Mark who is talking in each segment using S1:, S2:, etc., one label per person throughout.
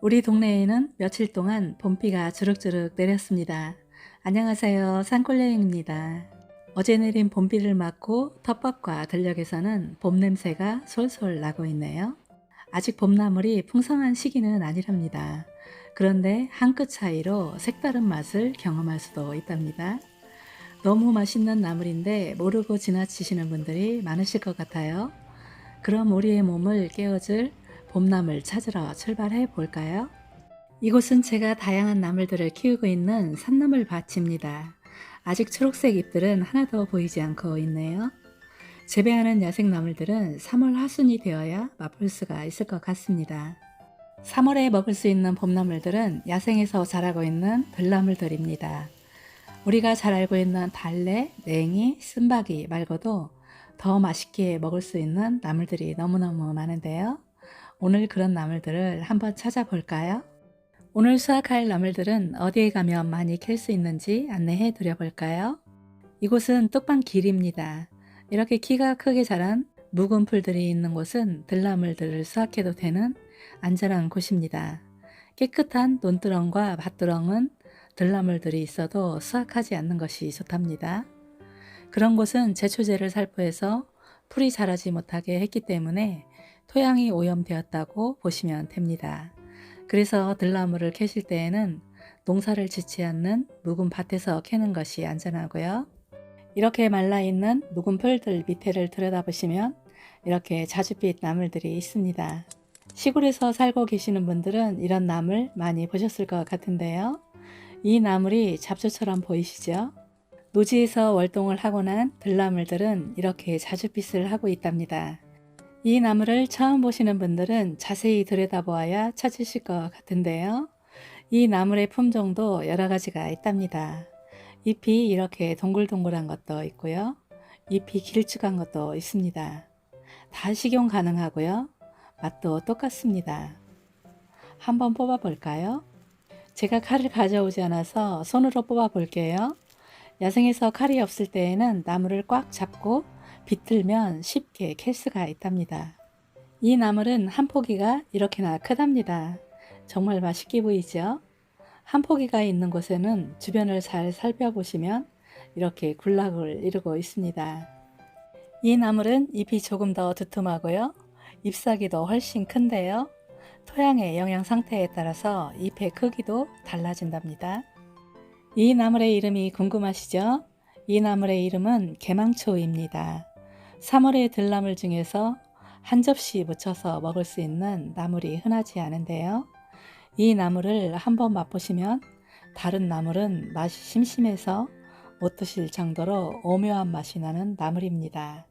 S1: 우리 동네에는 며칠 동안 봄비가 주룩주룩 내렸습니다. 안녕하세요. 산골여행입니다. 어제 내린 봄비를 맞고 텃밭과 들녘에서는 봄 냄새가 솔솔 나고 있네요. 아직 봄나물이 풍성한 시기는 아니랍니다. 그런데 한 끗 차이로 색다른 맛을 경험할 수도 있답니다. 너무 맛있는 나물인데 모르고 지나치시는 분들이 많으실 것 같아요. 그럼 우리의 몸을 깨워줄 봄나물 찾으러 출발해 볼까요? 이곳은 제가 다양한 나물들을 키우고 있는 산나물 밭입니다. 아직 초록색 잎들은 하나도 보이지 않고 있네요. 재배하는 야생 나물들은 3월 하순이 되어야 맛볼 수가 있을 것 같습니다. 3월에 먹을 수 있는 봄나물들은 야생에서 자라고 있는 들나물들입니다. 우리가 잘 알고 있는 달래, 냉이, 쓴바기 말고도 더 맛있게 먹을 수 있는 나물들이 너무너무 많은데요. 오늘 그런 나물들을 한번 찾아볼까요? 오늘 수확할 나물들은 어디에 가면 많이 캘 수 있는지 안내해 드려 볼까요? 이곳은 뚝방 길입니다. 이렇게 키가 크게 자란 묵은 풀들이 있는 곳은 들나물들을 수확해도 되는 안전한 곳입니다. 깨끗한 논두렁과 밭두렁은 들나물들이 있어도 수확하지 않는 것이 좋답니다. 그런 곳은 제초제를 살포해서 풀이 자라지 못하게 했기 때문에 토양이 오염되었다고 보시면 됩니다. 그래서 들나물을 캐실 때에는 농사를 짓지 않는 묵은 밭에서 캐는 것이 안전하고요. 이렇게 말라있는 묵은 풀들 밑에를 들여다보시면 이렇게 자줏빛 나물들이 있습니다. 시골에서 살고 계시는 분들은 이런 나물 많이 보셨을 것 같은데요. 이 나물이 잡초처럼 보이시죠? 노지에서 월동을 하고 난 들나물들은 이렇게 자줏빛을 하고 있답니다. 이 나무를 처음 보시는 분들은 자세히 들여다보아야 찾으실 것 같은데요. 이 나물의 품종도 여러 가지가 있답니다. 잎이 이렇게 동글동글한 것도 있고요. 잎이 길쭉한 것도 있습니다. 다 식용 가능하고요. 맛도 똑같습니다. 한번 뽑아 볼까요? 제가 칼을 가져오지 않아서 손으로 뽑아 볼게요. 야생에서 칼이 없을 때에는 나무를 꽉 잡고 비틀면 쉽게 캘 수가 있답니다. 이 나물은 한 포기가 이렇게나 크답니다. 정말 맛있게 보이죠? 한 포기가 있는 곳에는 주변을 잘 살펴보시면 이렇게 군락을 이루고 있습니다. 이 나물은 잎이 조금 더 두툼하고요. 잎사귀도 훨씬 큰데요. 토양의 영양 상태에 따라서 잎의 크기도 달라진답니다. 이 나물의 이름이 궁금하시죠? 이 나물의 이름은 개망초입니다. 3월의 들나물 중에서 한 접시 무쳐서 먹을 수 있는 나물이 흔하지 않은데요. 이 나물을 한번 맛보시면 다른 나물은 맛이 심심해서 못 드실 정도로 오묘한 맛이 나는 나물입니다.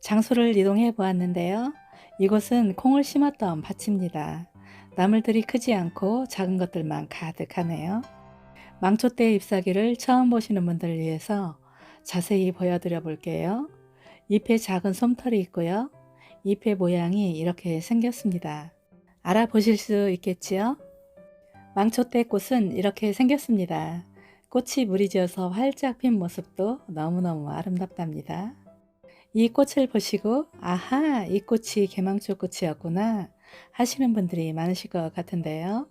S1: 장소를 이동해 보았는데요. 이곳은 콩을 심었던 밭입니다. 나물들이 크지 않고 작은 것들만 가득하네요. 망초대 잎사귀를 처음 보시는 분들을 위해서 자세히 보여드려 볼게요. 잎에 작은 솜털이 있고요. 잎의 모양이 이렇게 생겼습니다. 알아보실 수 있겠지요? 망초대 꽃은 이렇게 생겼습니다. 꽃이 물이 지어서 활짝 핀 모습도 너무너무 아름답답니다. 이 꽃을 보시고 아하 이 꽃이 개망초 꽃이었구나 하시는 분들이 많으실 것 같은데요.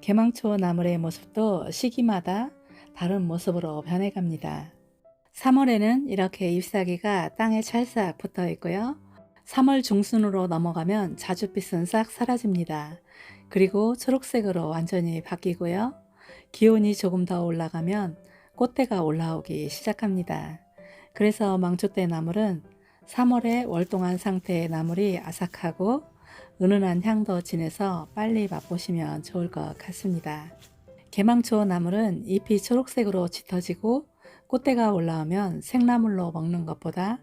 S1: 개망초 나물의 모습도 시기마다 다른 모습으로 변해갑니다. 3월에는 이렇게 잎사귀가 땅에 찰싹 붙어 있고요. 3월 중순으로 넘어가면 자줏빛은 싹 사라집니다. 그리고 초록색으로 완전히 바뀌고요. 기온이 조금 더 올라가면 꽃대가 올라오기 시작합니다. 그래서 망초대 나물은 3월에 월동한 상태의 나물이 아삭하고 은은한 향도 진해서 빨리 맛보시면 좋을 것 같습니다. 개망초 나물은 잎이 초록색으로 짙어지고 꽃대가 올라오면 생나물로 먹는 것보다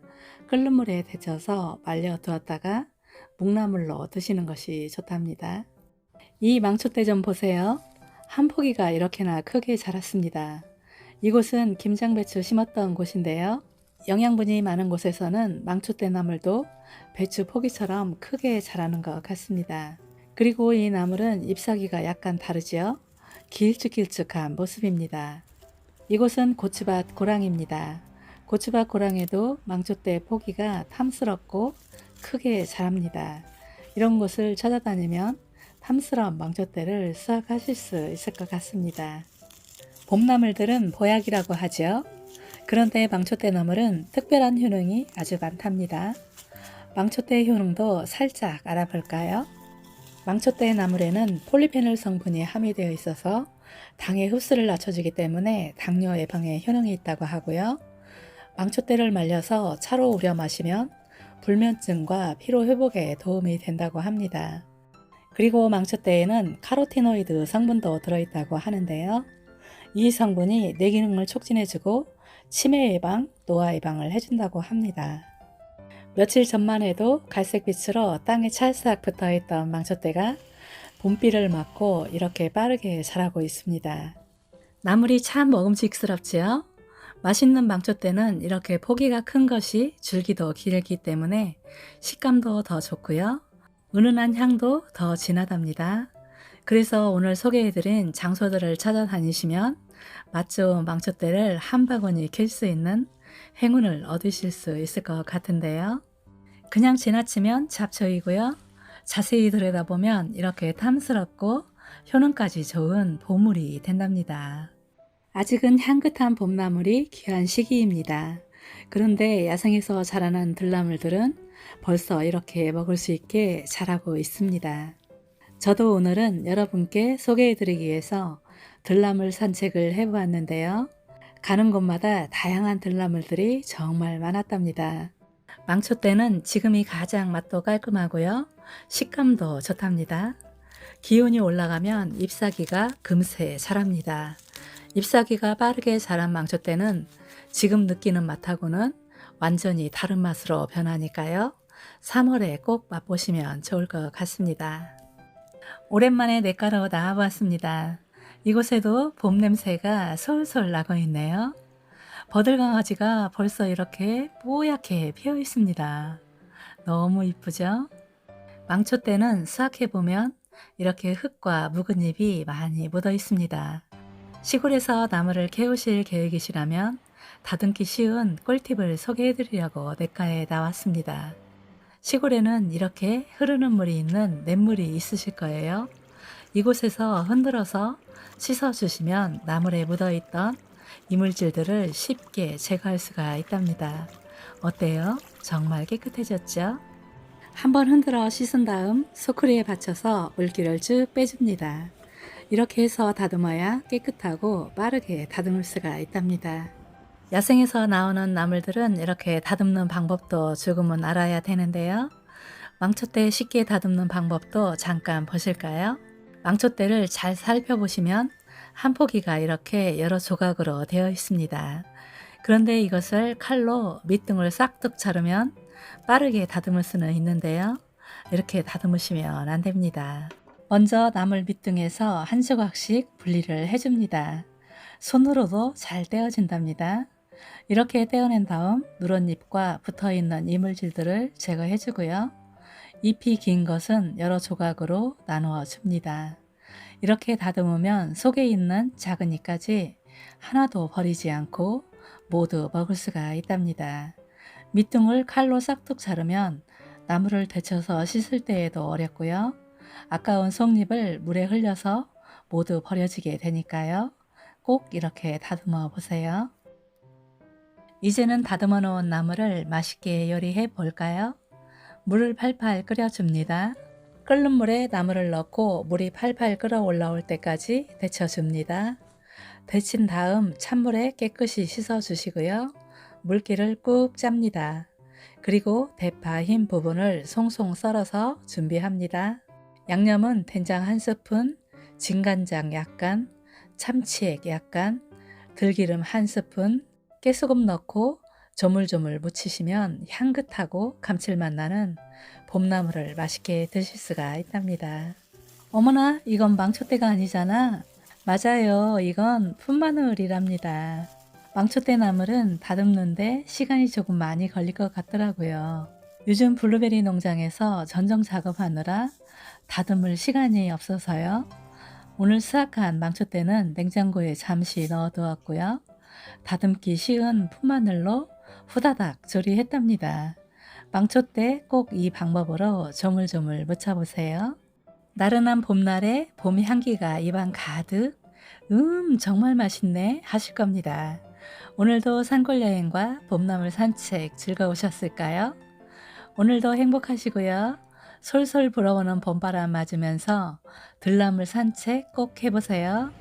S1: 끓는 물에 데쳐서 말려 두었다가 묵나물로 드시는 것이 좋답니다. 이 망초대 좀 보세요. 한 포기가 이렇게나 크게 자랐습니다. 이곳은 김장배추 심었던 곳인데요. 영양분이 많은 곳에서는 망초대 나물도 배추 포기처럼 크게 자라는 것 같습니다. 그리고 이 나물은 잎사귀가 약간 다르죠? 길쭉길쭉한 모습입니다. 이곳은 고추밭 고랑입니다. 고추밭 고랑에도 망초대 포기가 탐스럽고 크게 자랍니다. 이런 곳을 찾아다니면 탐스러운 망초대를 수확하실 수 있을 것 같습니다. 봄나물들은 보약이라고 하죠. 그런데 망초대 나물은 특별한 효능이 아주 많답니다. 망초대 효능도 살짝 알아볼까요? 망초대 나물에는 폴리페놀 성분이 함유되어 있어서 당의 흡수를 낮춰주기 때문에 당뇨 예방에 효능이 있다고 하고요. 망초대를 말려서 차로 우려 마시면 불면증과 피로 회복에 도움이 된다고 합니다. 그리고 망초대에는 카로티노이드 성분도 들어있다고 하는데요. 이 성분이 뇌 기능을 촉진해주고 치매 예방, 노화 예방을 해준다고 합니다. 며칠 전만 해도 갈색빛으로 땅에 찰싹 붙어있던 망초대가 봄비를 맞고 이렇게 빠르게 자라고 있습니다. 나물이 참 먹음직스럽지요? 맛있는 망초대는 이렇게 포기가 큰 것이 줄기도 길기 때문에 식감도 더 좋고요. 은은한 향도 더 진하답니다. 그래서 오늘 소개해드린 장소들을 찾아다니시면 맛 좋은 망초대를 한 바구니 캘 수 있는 행운을 얻으실 수 있을 것 같은데요. 그냥 지나치면 잡초이고요. 자세히 들여다보면 이렇게 탐스럽고 효능까지 좋은 보물이 된답니다. 아직은 향긋한 봄나물이 귀한 시기입니다. 그런데 야생에서 자라는 들나물들은 벌써 이렇게 먹을 수 있게 자라고 있습니다. 저도 오늘은 여러분께 소개해드리기 위해서 들나물 산책을 해보았는데요. 가는 곳마다 다양한 들나물들이 정말 많았답니다. 망초 때는 지금이 가장 맛도 깔끔하고요. 식감도 좋답니다. 기온이 올라가면 잎사귀가 금세 자랍니다. 잎사귀가 빠르게 자란 망초 때는 지금 느끼는 맛하고는 완전히 다른 맛으로 변하니까요. 3월에 꼭 맛보시면 좋을 것 같습니다. 오랜만에 냇가로 나와보았습니다. 이곳에도 봄 냄새가 솔솔 나고 있네요. 버들강아지가 벌써 이렇게 뽀얗게 피어 있습니다. 너무 이쁘죠? 망초 때는 수확해보면 이렇게 흙과 묵은 잎이 많이 묻어 있습니다. 시골에서 나무를 캐우실 계획이시라면 다듬기 쉬운 꿀팁을 소개해드리려고 냇가에 나왔습니다. 시골에는 이렇게 흐르는 물이 있는 냇물이 있으실 거예요. 이곳에서 흔들어서 씻어주시면 나물에 묻어있던 이물질들을 쉽게 제거할 수가 있답니다. 어때요? 정말 깨끗해졌죠? 한번 흔들어 씻은 다음 소쿠리에 받쳐서 물기를 쭉 빼줍니다. 이렇게 해서 다듬어야 깨끗하고 빠르게 다듬을 수가 있답니다. 야생에서 나오는 나물들은 이렇게 다듬는 방법도 조금은 알아야 되는데요. 망초대 쉽게 다듬는 방법도 잠깐 보실까요? 망초대를 잘 살펴보시면 한 포기가 이렇게 여러 조각으로 되어 있습니다. 그런데 이것을 칼로 밑둥을 싹둑 자르면 빠르게 다듬을 수는 있는데요. 이렇게 다듬으시면 안 됩니다. 먼저 나물 밑둥에서 한 조각씩 분리를 해줍니다. 손으로도 잘 떼어진답니다. 이렇게 떼어낸 다음 누런잎과 붙어있는 이물질들을 제거해주고요. 잎이 긴 것은 여러 조각으로 나누어 줍니다. 이렇게 다듬으면 속에 있는 작은 잎까지 하나도 버리지 않고 모두 먹을 수가 있답니다. 밑둥을 칼로 싹둑 자르면 나무를 데쳐서 씻을 때에도 어렵고요. 아까운 속잎을 물에 흘려서 모두 버려지게 되니까요. 꼭 이렇게 다듬어 보세요. 이제는 다듬어 놓은 나물을 맛있게 요리해 볼까요? 물을 팔팔 끓여줍니다. 끓는 물에 나물을 넣고 물이 팔팔 끓어 올라올 때까지 데쳐줍니다. 데친 다음 찬물에 깨끗이 씻어 주시고요. 물기를 꾹 짭니다. 그리고 대파 흰 부분을 송송 썰어서 준비합니다. 양념은 된장 한 스푼, 진간장 약간, 참치액 약간, 들기름 한 스푼, 깨소금 넣고 조물조물 무치시면 향긋하고 감칠맛 나는 봄나물을 맛있게 드실 수가 있답니다. 어머나 이건 망초대가 아니잖아. 맞아요. 이건 풋마늘이랍니다. 망초대 나물은 다듬는데 시간이 조금 많이 걸릴 것 같더라고요. 요즘 블루베리 농장에서 전정 작업하느라 다듬을 시간이 없어서요. 오늘 수확한 망초대는 냉장고에 잠시 넣어두었고요. 다듬기 쉬운 풋마늘로 후다닥 조리했답니다. 망초 때 꼭 이 방법으로 조물조물 묻혀보세요. 나른한 봄날에 봄 향기가 입안 가득 음 정말 맛있네 하실 겁니다. 오늘도 산골 여행과 봄나물 산책 즐거우셨을까요? 오늘도 행복하시고요. 솔솔 불어오는 봄바람 맞으면서 들나물 산책 꼭 해보세요.